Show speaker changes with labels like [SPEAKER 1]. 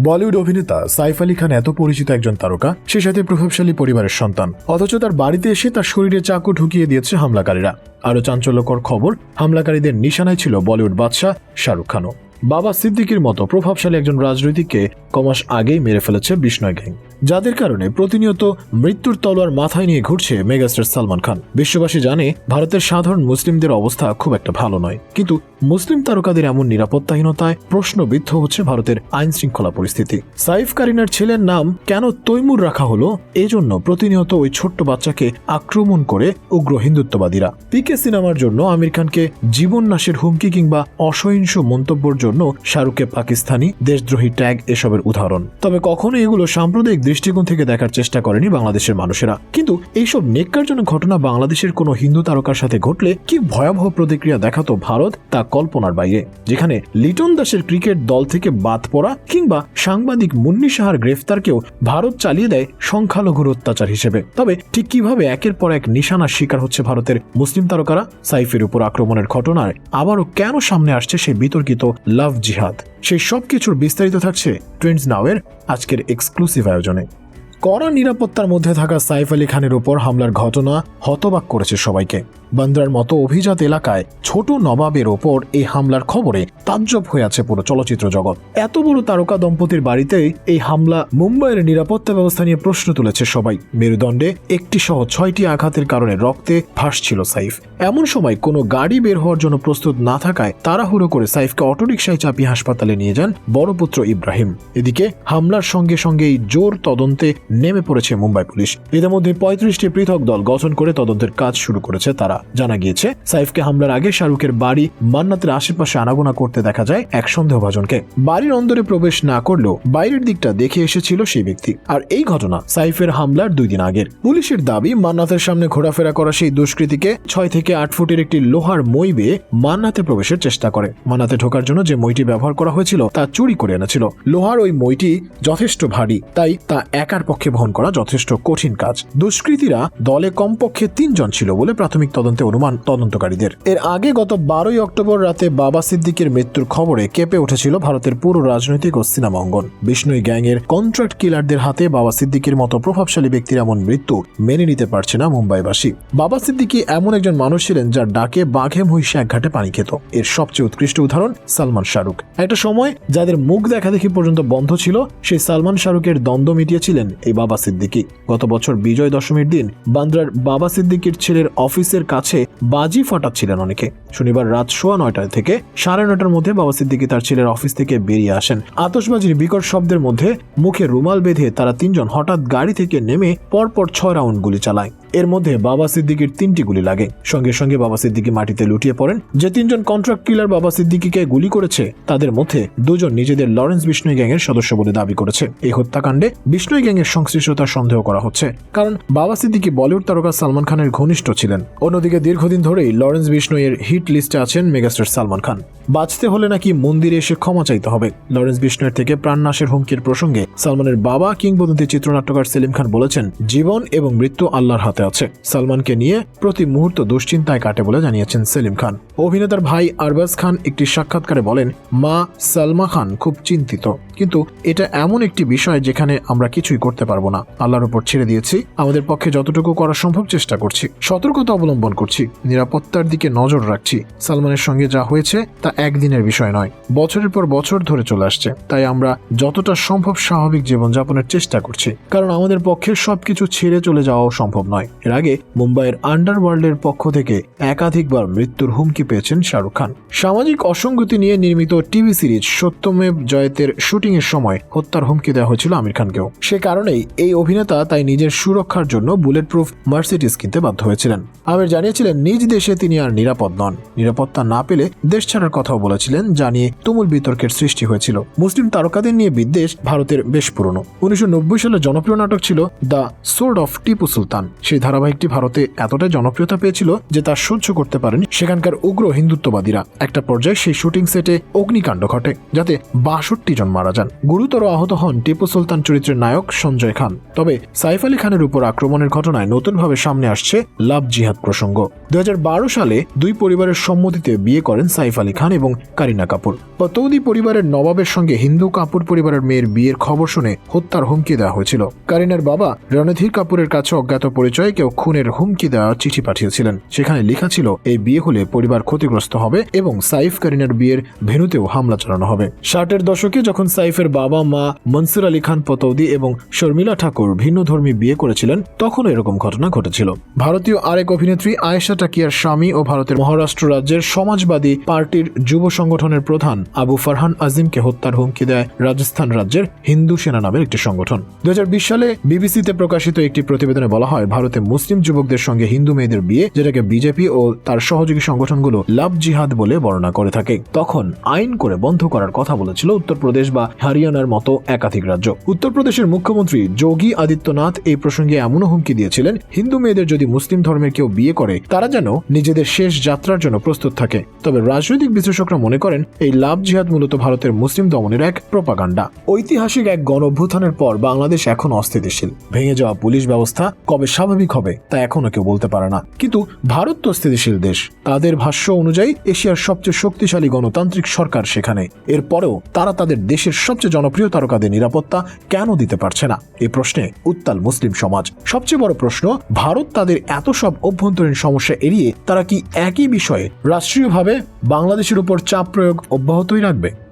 [SPEAKER 1] বলিউড অভিনেতা সাইফ আলী খান এত পরিচিত একজন তারকা, সে সাথে প্রভাবশালী পরিবারের সন্তান। অথচ তার বাড়িতে এসে তার শরীরে চাকু ঢুকিয়ে দিয়েছে হামলাকারীরা। আরও চাঞ্চল্যকর খবর, হামলাকারীদের নিশানায় ছিল বলিউড বাদশাহ শাহরুখ খানও। বাবা সিদ্দিকির মতো প্রভাবশালী একজন রাজনৈতিককে কমাস আগেই মেরে ফেলেছে বিষ্ণয় গ্যাং। যাদের কারণে প্রতিনিয়ত মৃত্যুর তলোয়ার মাথায় নিয়ে ঘুরছে মেগাস্টার সালমান খান। বিশ্ববাসী জানে, ভারতের সাধারণ মুসলিমদের অবস্থা খুব একটা ভালো নয়। কিন্তু মুসলিম তারকাদের এমন নিরাপত্তাহীনতায় প্রশ্নবিদ্ধ হচ্ছে ভারতের আইন শৃঙ্খলা পরিস্থিতি। সাইফ কারিনার ছেলের নাম কেন তৈমুর রাখা হলো, এজন্য প্রতিনিয়ত ওই ছোট্ট বাচ্চাকে আক্রমণ করে উগ্র হিন্দুত্ববাদীরা। পিকে সিনেমার জন্য আমির খানকে জীবন নাশের হুমকি কিংবা অসহিংস মন্তব্যের জন্য শাহরুখকে পাকিস্তানি দেশদ্রোহী ট্যাগ এসবের উদাহরণ। তবে কখনো এগুলো সাম্প্রদায়িক দৃষ্টিকোণ থেকে দেখার চেষ্টা করেনি বাংলাদেশের মানুষেরা। কিন্তু এইসব নেককারজনক ঘটনা বাংলাদেশের কোনো হিন্দু তারকার সাথে ঘটলে কি ভয়াবহ প্রতিক্রিয়া দেখাতো ভারত, তা কল্পনার বাইরে। যেখানে লিটন দাসের ক্রিকেট দল থেকে বাদ পড়া কিংবা সাংবাদিক মুন্নি সাহার গ্রেফতারকেও ভারত চালিয়ে দেয় সংখ্যালঘুর অত্যাচার হিসেবে। তবে ঠিক কীভাবে একের পর এক নিশানার শিকার হচ্ছে ভারতের মুসলিম তারকারা, সাইফের উপর আক্রমণের ঘটনায় আবারও কেন সামনে আসছে সেই বিতর্কিত লাভ জিহাদ? সেই সব কিছুর বিস্তারিত থাকছে ট্রেন্ডস নাওয়ের আজকের এক্সক্লুসিভ আয়োজনে। কড়া নিরাপত্তার মধ্যে থাকা সাইফ আলী খানের উপর হামলার ঘটনা হতবাক করেছে সবাইকে। বান্দ্রার মতো অভিজাত এলাকায় ছোট নবাবের ওপর এই হামলার খবরে তাজ্জব হয়ে আছে পুরো চলচ্চিত্র জগৎ। এত বড় তারকা দম্পতির বাড়িতেই এই হামলা মুম্বাইয়ের নিরাপত্তা ব্যবস্থা নিয়ে প্রশ্ন তুলেছে সবাই। মেরুদণ্ডে একটি সহ ছয়টি আঘাতের কারণে রক্তে ভাসছিল সাইফ। এমন সময় কোনো গাড়ি বের হওয়ার জন্য প্রস্তুত না থাকায় তাড়াহুড়ো করে সাইফকে অটোরিকশায় চাপিয়ে হাসপাতালে নিয়ে যান বড় পুত্র ইব্রাহিম। এদিকে হামলার সঙ্গে সঙ্গেই জোর তদন্তে নেমে পড়েছে মুম্বাই পুলিশ। এদের মধ্যে পঁয়ত্রিশটি পৃথক দল গঠন করে তদন্তের কাজ শুরু করেছে তারা। জানা গিয়েছে, সাইফকে হামলার আগে শাহরুখের বাড়ি মান্নাতের আশেপাশে আনাগোনা করতে দেখা যায় এক সন্দেহভাজনকে। বাড়ির অন্দরে প্রবেশ না করলেও বাইরের দিকটা দেখে এসেছিল সেই ব্যক্তি। আর এই ঘটনা সাইফের হামলার দুই দিন আগের। পুলিশের দাবি, মান্নাতের সামনে ঘোরাফেরা করা সেই দুষ্কৃতীকে ছয় থেকে আট ফুটের একটি লোহার মই বেয়ে মান্নাতে প্রবেশের চেষ্টা করে। মান্নাতে ঢোকার জন্য যে মইটি ব্যবহার করা হয়েছিল, তা চুরি করে এনেছিল। লোহার ওই মইটি যথেষ্ট ভারী, তাই তা একার পক্ষে বহন করা যথেষ্ট কঠিন কাজ। দুষ্কৃতীরা দলে কমপক্ষে তিনজন ছিল বলে প্রাথমিক তদন্তে অনুমান তদন্তকারীদের। এর আগে গত বারোই অক্টোবর রাতে বাবা সিদ্দিকের মৃত্যুর খবরে কেঁপে উঠেছিল ভারতের পুরো রাজনৈতিক ও সিনেমা অঙ্গন। বিষ্ণুই গ্যাংয়ের কন্ট্রাক্ট কিলারদের হাতে বাবা সিদ্দিকের মতো প্রভাবশালী ব্যক্তির এমন মৃত্যু মেনে নিতে পারছে না মুম্বাইবাসী। বাবা সিদ্দিকি এমন একজন মানুষ ছিলেন যার ডাকে বাঘে মহিষে এক ঘাটে পানি খেত। এর সবচেয়ে উৎকৃষ্ট উদাহরণ সালমান শাহরুখ। একটা সময় যাদের মুখ দেখা দেখি পর্যন্ত বন্ধ ছিল, সেই সালমান শাহরুখের দ্বন্দ্ব মিটিয়েছিলেন এই বাবা সিদ্দিকি। গত বছর বিজয় দশমীর দিন বান্দ্রার বাবা সিদ্দিকির ছেলের অফিসের কাছে বাজি ফাটাচ্ছিলেন অনেকে। শনিবার রাত সোয়া নয়টা থেকে সাড়ে নয়টার মধ্যে বাবা সিদ্দিকি তার ছেলের অফিস থেকে বেরিয়ে আসেন। আতশবাজির বিকট শব্দের মধ্যে মুখে রুমাল বেঁধে তারা তিনজন হঠাৎ গাড়ি থেকে নেমে পরপর ছয় রাউন্ড গুলি চালায়। এর মধ্যে বাবা সিদ্দিকির তিনটি গুলি লাগে। সঙ্গে সঙ্গে বাবা সিদ্দিকি মাটিতে লুটিয়ে পড়েন। যে তিনজন কন্ট্রাক্ট কিলার বাবা সিদ্দিকিকে গুলি করেছে, তাদের মধ্যে দুজন নিজেদের লরেন্স বিষ্ণুই গ্যাংয়ের সদস্য বলে দাবি করেছে। এই হত্যাকাণ্ডে বিষ্ণুই গ্যাংয়ের সংশ্লিষ্টতার সন্দেহ করা হচ্ছে। কারণ বাবা সিদ্দিকি বলিউড তারকা সালমান খানের ঘনিষ্ঠ ছিলেন। অন্যদিকে দীর্ঘদিন ধরেই লরেন্স বিষ্ণুইয়ের হিট লিস্টে আছেন মেগাস্টার সালমান খান। বাঁচতে হলে নাকি মন্দিরে এসে ক্ষমা চাইতে হবে। লরেন্স বিষ্ণুয়ের থেকে প্রাণনাশের হুমকির প্রসঙ্গে সালমানের বাবা, কিংবদন্তি চিত্রনাট্যকার সেলিম খান বলেছেন, জীবন এবং মৃত্যু আল্লাহর হাতে আছে। সালমানকে নিয়ে প্রতি মুহূর্ত দুশ্চিন্তায় কাটে বলে জানিয়েছেন সেলিম খান। অভিনেতার ভাই আরবাজ খান একটি সাক্ষাৎকারে বলেন, মা সালমা খান খুব চিন্তিত। কিন্তু এটা এমন একটি বিষয় যেখানে আমরা কিছুই করতে পারব না। আল্লাহর উপর ছেড়ে দিয়েছি, আমাদের পক্ষে যতটুকু করা সম্ভব চেষ্টা করছি, সতর্কতা অবলম্বন করছি, নিরাপত্তার দিকে নজর রাখছি। সালমানের সঙ্গে যা হয়েছে তা একদিনের বিষয় নয়, বছরের পর বছর ধরে চলে আসছে। তাই আমরা যতটা সম্ভব স্বাভাবিক জীবনযাপনের চেষ্টা করছি, কারণ আমাদের পক্ষে সবকিছু ছেড়ে চলে যাওয়াও সম্ভব নয়। এর আগে মুম্বাইয়ের আন্ডারওয়ার্ল্ডের পক্ষ থেকে একাধিকবার মৃত্যুর হুমকি পেয়েছেন শাহরুখ খান। সামাজিক অসঙ্গতি নিয়ে নির্মিত টিভি সিরিজ সত্যমেব জয়তের শুটিং এর সময় হত্যার হুমকি দেওয়া হয়েছিল আমির খানকেও। সে কারণেই এই অভিনেতা তাই নিজের সুরক্ষার জন্য বুলেট প্রুফ মার্সিডিজ কিনতে বাধ্য হয়েছিলেন। আমির জানিয়েছিলেন, নিজ দেশে তিনি আর নিরাপদ নন। নিরাপত্তা না পেলে দেশ ছাড়ার কথাও বলেছিলেন, যা নিয়ে তুমুল বিতর্কের সৃষ্টি হয়েছিল। মুসলিম তারকাদের নিয়ে বিদ্বেষ ভারতের বেশ পুরনো। উনিশশো নব্বই সালে জনপ্রিয় নাটক ছিল the sword of Tipu Sultan. সেই ধারাবাহিকটি ভারতে এতটাই জনপ্রিয়তা পেয়েছিল যে তা সহ্য করতে পারেনি সেখানকার উগ্র হিন্দুত্ববাদীরা। একটা পর্যায়ে সেই শুটিং সেটে অগ্নিকাণ্ড ঘটে, যাতে বাষট্টি জন মারা যান গুরুতর আহত হন টিপু সুলতান চরিত্রের নায়ক সঞ্জয় খান। তবে সাইফ আলী খানের উপর আক্রমণের ঘটনায় নতুনভাবে সামনে আসছে লাভ জিহাদ প্রসঙ্গ। দু সালে দুই পরিবারের সম্মতিতে বিয়ে করেন সাইফ আলী খান এবং কারিনা কাপুর। পতৌদি পরিবারের নবাবের সঙ্গে হিন্দু কাপুর পরিবারের মেয়ের বিয়ের খবর শুনে হত্যার হুমকি দেওয়া হয়েছিল। কারিনার বাবা রণধীর কাপুরের কাছে অজ্ঞাত পরিচয়ে কেউ খুনের হুমকি দেওয়ার চিঠি পাঠিয়েছিলেন। সেখানে লেখা ছিল, এই বিয়ে হলে পরিবার ক্ষতিগ্রস্ত হবে এবং সাইফ কারিনার বিয়ের ভেনুতেও হামলা চালানো হবে। ষাটের দশকে যখন সাইফের বাবা মা মনসুর আলী খান পতৌদি এবং শর্মিলা ঠাকুর ভিন্ন ধর্মী বিয়ে করেছিলেন, তখনও এরকম ঘটনা ঘটেছিল। ভারতীয় আরেক অভিনেত্রী আয়েশা টাকিয়ার স্বামী ও ভারতের মহারাষ্ট্র রাজ্যের সমাজবাদী পার্টির যুব সংগঠনের প্রধান আবু ফারহান আজিমকে হত্যার হুমকি দেয় রাজস্থান রাজ্যের হিন্দু সেনা নামের একটি সংগঠন। দুই হাজার বিশ সালে বিবিসিতে প্রকাশিত একটি প্রতিবেদনে বলা হয়, ভারতে মুসলিম যুবকদের সঙ্গে হিন্দু মেয়েদের বিয়ে, যেটাকে বিজেপি ও তার সহযোগী সংগঠনগুলো লাভ জিহাদ বলে বর্ণনা করে থাকে। তখন আইন করে বন্ধ করার কথা বলেছিল উত্তরপ্রদেশ বা হরিয়ানার মতো একাধিক রাজ্য। উত্তরপ্রদেশের মুখ্যমন্ত্রী যোগী আদিত্যনাথ এই প্রসঙ্গে এমনও হুমকি দিয়েছিলেন, হিন্দু মেয়েদের যদি মুসলিম ধর্মের কেউ বিয়ে করে, তারা যেন নিজেদের শেষ যাত্রার জন্য প্রস্তুত থাকে। তবে রাজনৈতিক বিশ্লেষকরা মনে করেন, এই লাভ জিহাদ মূলত ভারতের মুসলিম দমনের এক প্রপাগান্ডা। ঐতিহাসিক এক গণ অভ্যুত্থানের পর বাংলাদেশ এখন অস্থিতিশীল। ভেঙে যাওয়া পুলিশ ব্যবস্থা কবে স্বাভাবিক হবে, তা এখনও কেউ বলতে পারে না। কিন্তু ভারত তো স্থিতিশীল দেশ। তাদের ভাষ্য অনুযায়ী, এশিয়ার সবচেয়ে শক্তিশালী গণতান্ত্রিক সরকার সেখানে। এরপরেও তারা তাদের দেশের সবচেয়ে জনপ্রিয় তারকাদের নিরাপত্তা কেন দিতে পারছে না? এ প্রশ্নে উত্তাল মুসলিম সমাজ। সবচেয়ে বড় প্রশ্ন, ভারত তাদের এত সব অভ্যন্তরীণ সমস্যা এড়িয়ে তারা কি একই বিষয়ে রাষ্ট্রীয়ভাবে বাংলাদেশের উপর চাপ প্রয়োগ অব্যাহতই রাখবে?